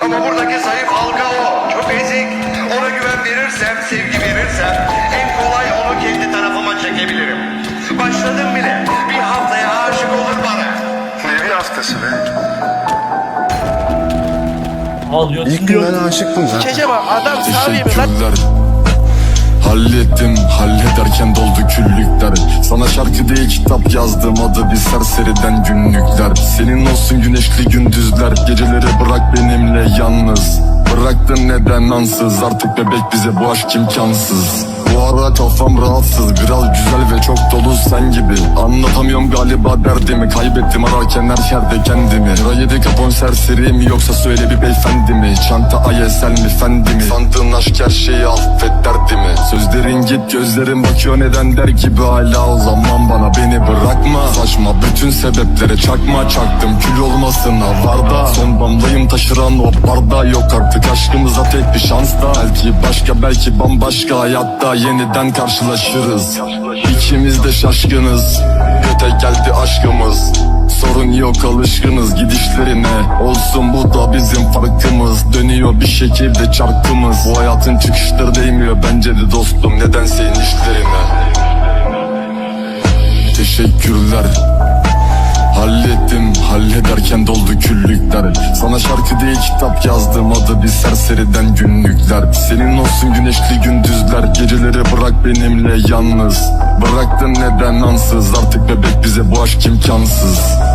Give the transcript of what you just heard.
Ama buradaki zayıf halka o. Çok ezik. Ona güven verirsem, sevgi verirsem en kolay onu kendi tarafıma çekebilirim. Başladım bile. Bir haftaya aşık olur bana. Ne bir haftası be? Ağlıyorsun İlk günden aşıktım zaten. Çece bak adam sağ yemi lan. Teşekkürler Hallettim hallederken doldu küllükler Sana şarkı değil kitap yazdım adı bir serseriden günlükler Senin olsun güneşli gündüzler Geceleri bırak benimle yalnız. Bıraktın neden ansız? Artık bebek bize bu aşk imkansız. Bu ara kafam rahatsız. Kral güzel ve çok dolu sen gibi. Anlatamıyorum galiba derdimi. Kaybettim ararken her yerde kendimi. Lira yedi kapon serseri mi yoksa söyle bir beyefendi mi? Çanta ayesel mi fendi mi? Sandığın aşk her şeyi affet derdi Sözlerin git gözlerin bakıyor. Neden der gibi Hala o zaman bana beni bırakma. Saçma bütün sebeplere çakma. Çaktım Kül olmasına var da Son damlayım taşıran o barda. Yok artık aşkımıza tek bir şans da. Belki başka belki bambaşka hayatta Yeniden karşılaşırız. İkimiz de şaşkınız. Aşkımız Sorun yok alışkınız gidişlerine. Olsun bu da bizim farkımız. Dönüyor bir şekilde çarkımız Bu hayatın çıkışları değmiyor bence de dostum. Nedense inişlerine. Teşekkürler. Hallettim hallederken doldu küllükler. Sana şarkı değil kitap yazdım adı bir serseriden günlükler. Senin olsun güneşli gündüzler Geceleri bırak benimle yalnız. Bıraktın neden ansız Artık bebek bize bu aşk imkansız